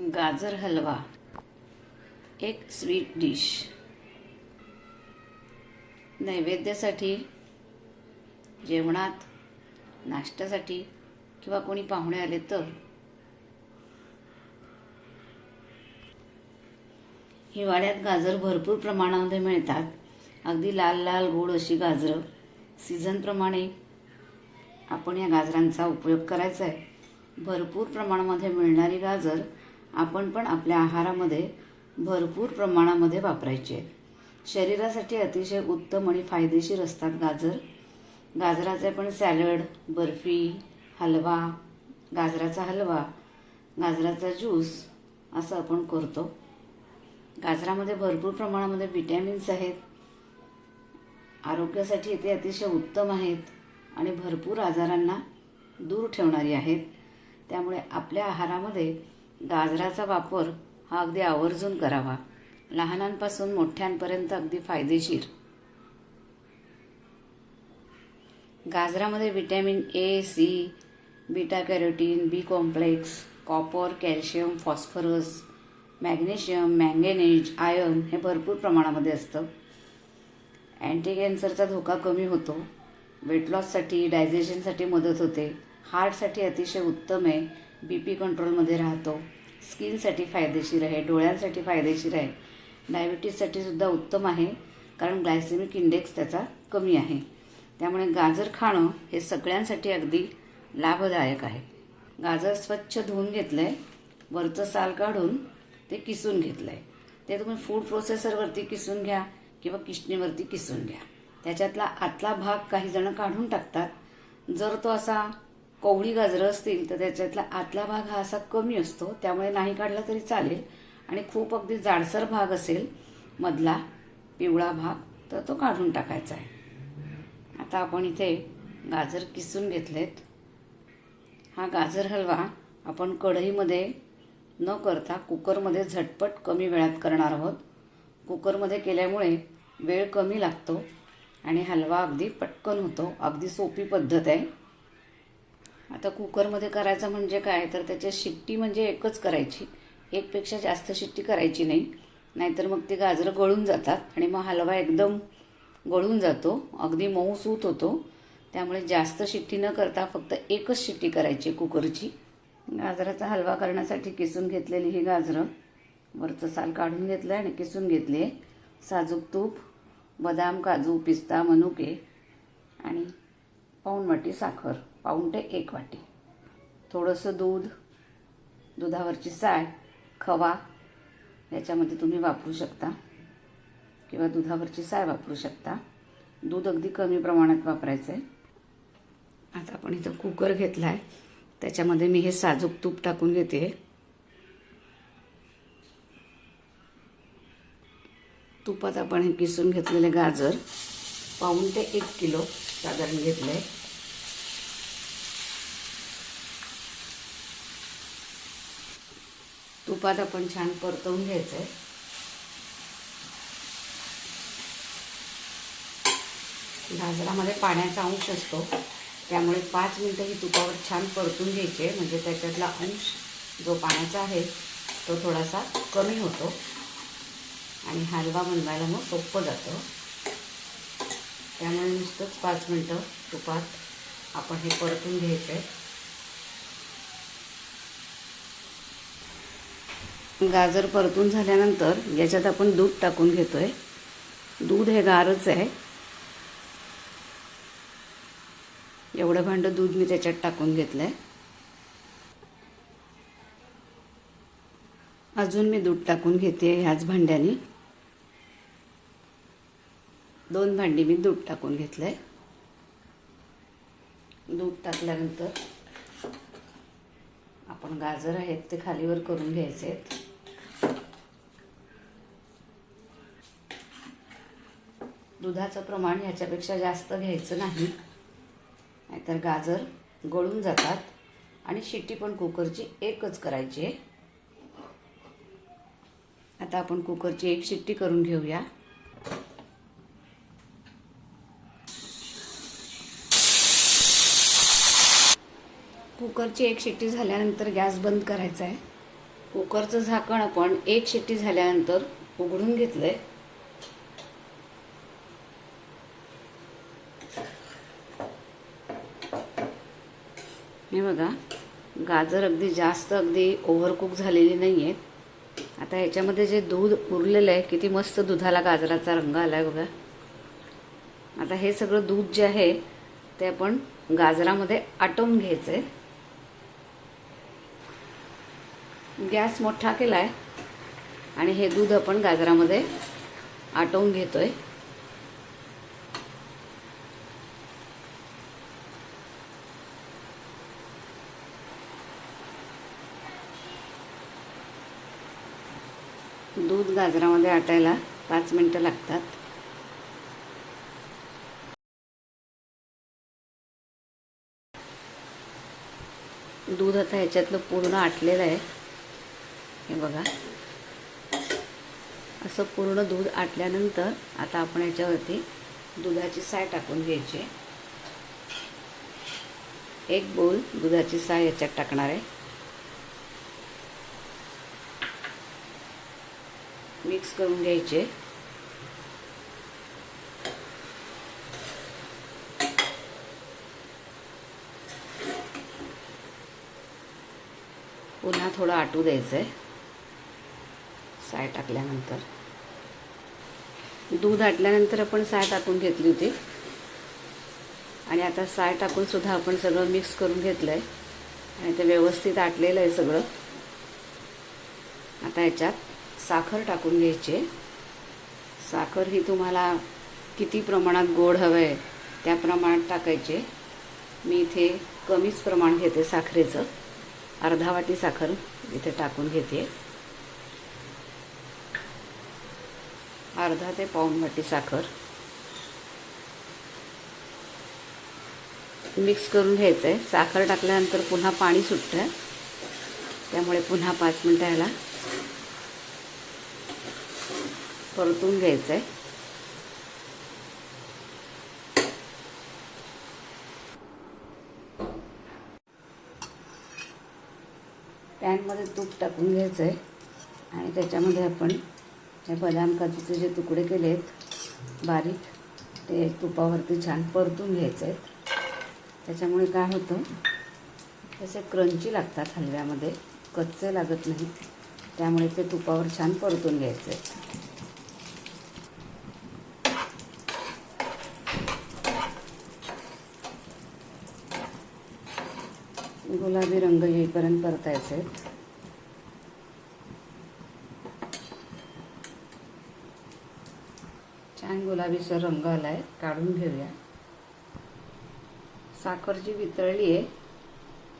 गाजर हलवा. एक sweet dish नैवेद्यासाठी जेवणात नाश्त्यासाठी किंवा कोणी पाहुणे आले तर. हिवाळ्यात गाजर भरपूर प्रमाणामध्ये मिळतात. अगदी लाल लाल गोड अशी गाजरं. सीझनप्रमाणे आपण या गाजरांचा उपयोग करायचा आहे. भरपूर प्रमाणामध्ये मिळणारी गाजर आपण पण आपल्या आहारामध्ये भरपूर प्रमाणामध्ये वापरायची. आहेत शरीरासाठी अतिशय उत्तम आणि फायदेशीर असतात गाजर. गाजराचे पण सॅलड बर्फी हलवा गाजराचा हलवा गाजराचा ज्यूस असं आपण करतो. गाजरामध्ये भरपूर प्रमाणामध्ये विटॅमिन्स आहेत. आरोग्यासाठी ते अतिशय उत्तम आहेत आणि भरपूर आजारांना दूर ठेवणारी आहेत. त्यामुळे आपल्या आहारामध्ये गाजराचा वापर हा अगदी आवर्जून करावा. लहानांपासून मोठ्यांपर्यंत अगदी फायदेशीर. गाजरामध्ये vitamin A C beta carotene B complex copper calcium phosphorus magnesium manganese iron हे भरपूर प्रमाणामध्ये असतं. अँटी कॅन्सरचा धोका कमी होतो. वेट लॉससाठी डायजेशनसाठी मदत होते. हार्टसाठी अतिशय उत्तम आहे. बी पी कंट्रोलमध्ये राहतो. स्किनसाठी फायदेशीर आहे डोळ्यांसाठी फायदेशीर आहे. डायबिटीजसाठी सुद्धा उत्तम आहे कारण ग्लायसेमिक इंडेक्स त्याचा कमी आहे. त्यामुळे गाजर खाणं हे सगळ्यांसाठी अगदी लाभदायक आहे. गाजर स्वच्छ धुवून घेतलं आहे वरचं साल काढून ते किसून घेतलं आहे ते तुम्ही फूड प्रोसेसरवरती किसून घ्या किंवा किशणीवरती किसून घ्या. त्याच्यातला आतला भाग काही जणं काढून टाकतात. जर तो असा कोवळी गाजरं असतील तर त्याच्यातला आतला भाग हा असा कमी असतो त्यामुळे नाही काढला तरी चालेल. आणि खूप अगदी जाडसर भाग असेल मधला पिवळा भाग तर तो काढून टाकायचा आहे. आता आपण इथे गाजर किसून घेतलेत. हा गाजर हलवा आपण कढईमध्ये न करता कुकरमध्ये झटपट कमी वेळात करणार आहोत. कुकरमध्ये केल्यामुळे वेळ कमी लागतो आणि हलवा अगदी पटकन होतो. अगदी सोपी पद्धत आहे. आता कुकरमध्ये करायचं म्हणजे काय? तर त्याच्या शिट्टी म्हणजे एकच करायची. एकपेक्षा जास्त शिट्टी करायची नाही. नाहीतर मग ते गाजरं गळून जातात आणि मग हलवा एकदम गळून जातो. अगदी मऊ सूत होतो. त्यामुळे जास्त शिट्टी न करता फक्त एकच शिट्टी करायची कुकरची. गाजराचा हलवा करण्यासाठी किसून घेतलेली ही गाजरं वरचं साल काढून घेतलं आहे आणि किसून घेतली आहे साजूक तूप बदाम काजू पिस्ता मनुके आणि पाऊण वाटी साखर पाऊण ते एक वाटी. थोडंसं दूध दुधावरची साय खवा याच्यामध्ये तुम्ही वापरू शकता. किंवा दुधावरची साय वापरू शकता. दूध अगदी कमी प्रमाणात वापरायचं आहे आता आपण इथं कुकर घेतला आहे त्याच्यामध्ये मी हे साजूक तूप टाकून घेते. तुपात आपण हे किसून घेतलेले गाजर पाऊण ते एक किलो साधारण घेतलं आहे तुपात आपण छान परतवून घ्यायचं आहे गाजरामध्ये पाण्याचा अंश असतो. त्यामुळे पाच मिनटं ही तुपावर छान परतून घ्यायचे. म्हणजे त्याच्यातला अंश जो पाण्याचा आहे तो थोडासा कमी होतो. आणि हलवा बनवायला मग सोपं जातं. त्यामुळे नुसतंच पाच मिनटं तुपात आपण हे परतून घ्यायचं आहे गाजर परतून झाल्यानंतर याच्यात आपण दूध टाकून घेतो आहे दूध हे गारच आहे. एवढं भांडं दूध मी त्याच्यात टाकून घेतलं आहे अजून मी दूध टाकून घेते ह्याच भांड्याने. दोन भांडी मी दूध टाकून घेतलं आहे दूध टाकल्यानंतर आपण गाजर आहेत ते खालीवर करून घ्यायचे आहेत दुधाचं प्रमाण ह्याच्यापेक्षा जास्त घ्यायचं नाही. नाहीतर गाजर गळून जातात आणि शिट्टी पण कुकरची एकच करायची आहे. आता आपण कुकरची एक शिट्टी करून घेऊया. कुकरची एक शिट्टी झाल्यानंतर गॅस बंद करायचा आहे. कुकरचं झाकण आपण एक शिट्टी झाल्यानंतर उघडून घेतलं आहे हे बघा गाजर अगदी जास्त अगदी ओव्हरकुक झालेली नाही आहेत आता ह्याच्यामध्ये जे दूध उरलेलं आहे किती मस्त दुधाला गाजराचा रंग आला आहे बघा. आता हे सगळं दूध जे आहे ते आपण गाजरामध्ये आटवून घ्यायचं आहे गॅस मोठा केला आहे आणि हे दूध आपण गाजरामध्ये आटवून घेतो आहे गाजरामध्ये आटायला पाच मिनटं लागतात. दूध आता ह्याच्यातलं पूर्ण आटलेलं आहे. हे बघा. असं पूर्ण दूध आटल्यानंतर आता आपण याच्यावरती दुधाची साय टाकून घ्यायची. एक बोल दुधाची साय याच्यात टाकणार आहे. मिक्स करून घ्यायचे. पुन्हा थोडं आटू द्यायचं आहे साय टाकल्यानंतर. दूध आटल्यानंतर आपण साय टाकून घेतली होती. आणि आता साय टाकून सुद्धा आपण सगळं मिक्स करून घेतलं आहे आणि ते व्यवस्थित आटलेलं आहे सगळं. आता याच्यात साखर टाकून घ्यायची. साखर ही तुम्हाला किती प्रमाणात गोड हवं आहे त्या प्रमाणात टाकायचे. मी इथे कमीच प्रमाण घेते साखरेचं. अर्धा वाटी साखर इथे टाकून घेते. अर्धा ते पाऊण वाटी साखर. मिक्स करून घ्यायचं आहे साखर टाकल्यानंतर पुन्हा पाणी सुटतं त्यामुळे पुन्हा पाच मिनटं याला परतून घ्यायचं आहे पॅनमध्ये तूप टाकून घ्यायचं आहे आणि त्याच्यामध्ये आपण हे बदाम काजूचे जे तुकडे केले आहेत बारीक ते तुपावरती छान परतून घ्यायचे आहेत त्याच्यामुळे काय होतं तसे क्रंची लागतात हलव्यामध्ये कच्चे लागत नाही त्यामुळे ते तुपावर छान परतून घ्यायचे गुलाबी रंग येईपर्यंत परतायचे छान गुलाबीचा रंग आलाय काढून घेऊया. साखर जी वितळली आहे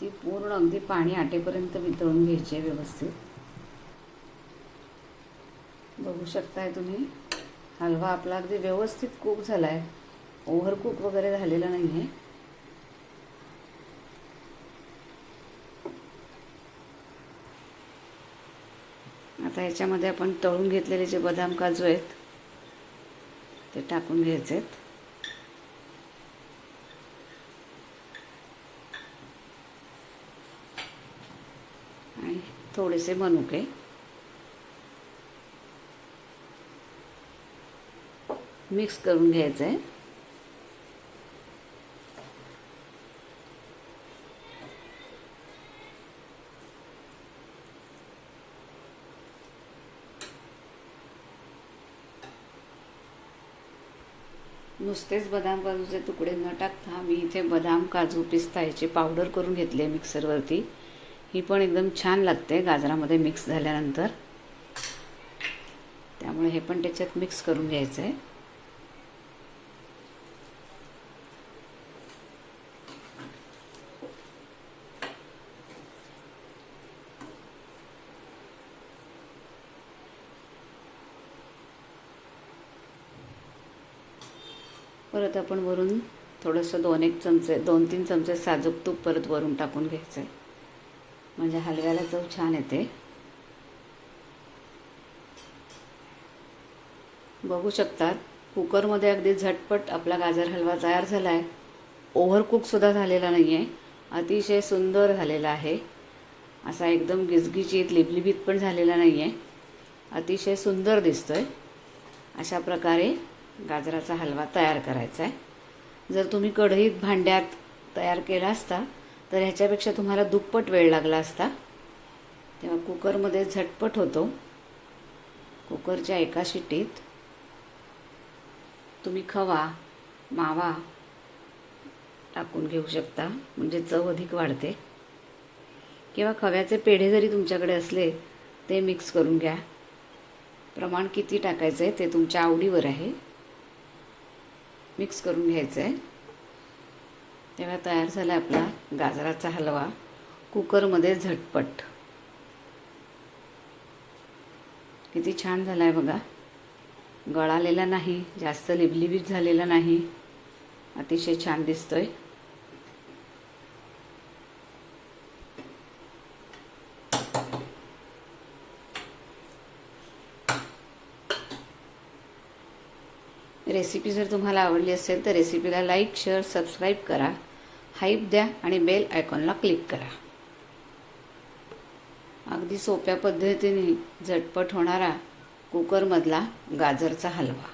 ती पूर्ण अगदी पाणी आटेपर्यंत वितळून घ्यायची आहे व्यवस्थित. बघू शकताय तुम्ही हलवा आपला अगदी व्यवस्थित कुक झाला आहे ओव्हर कुक वगैरे झालेला नाही आहे आता याच्यामध्ये आपण तळून घेतलेले जे बदाम काजू आहेत ते टाकून घ्यायचे आहेत आणि थोडेसे मनुके. मिक्स करून घ्यायचं. आहे नुसतेच बदाम काजूचे तुकडे न टाकता मी इथे बदाम काजू पिस्ता याची पावडर करून घेतली आहे मिक्सरवरती. ही पण एकदम छान लागते गाजरामध्ये मिक्स झाल्यानंतर. त्यामुळे हे पण त्याच्यात मिक्स करून घ्यायचं आहे परत आपण वरून थोडंसं दोन एक चमचे दोन तीन चमचे साजूक तूप परत वरून टाकून घ्यायचं आहे म्हणजे हलव्याला चव छान येते. बघू शकतात कुकरमध्ये अगदी झटपट आपला गाजर हलवा तयार झाला आहे ओव्हरकुकसुद्धा झालेला नाही आहे अतिशय सुंदर झालेला आहे. असा एकदम गिजगिजीत लिबलिबीत पण झालेला नाही आहे अतिशय सुंदर दिसतोय. अशा प्रकारे गाजराचा हलवा तयार करायचा आहे. जर तुम्ही कढईत भांड्यात तयार केला असता तर ह्याच्यापेक्षा तुम्हाला दुप्पट वेळ लागला असता. तेव्हा कुकरमध्ये झटपट होतो. कुकरच्या एका शिटीत तुम्ही खवा मावा टाकून घेऊ शकता. म्हणजे चव अधिक वाढते. किंवा खव्याचे पेढे जरी तुमच्याकडे असले ते मिक्स करून घ्या. प्रमाण किती टाकायचं आहे ते तुमच्या आवडीवर आहे. मिक्स करून घ्यायचं आहे तेव्हा तयार झाला आपला गाजराचा हलवा. कुकरमध्ये झटपट. किती छान झाला आहे बघा. गळालेला नाही जास्त लिबलिबीत झालेला नाही. अतिशय छान दिसतोय. रेसिपी जर तुम्हाला आवडली असेल तर रेसिपीला लाईक शेअर सबस्क्राईब करा. हाईप द्या आणि बेल आयकॉनला क्लिक करा. अगदी सोप्या पद्धतीने झटपट होणारा कुकरमधला गाजरचा हलवा.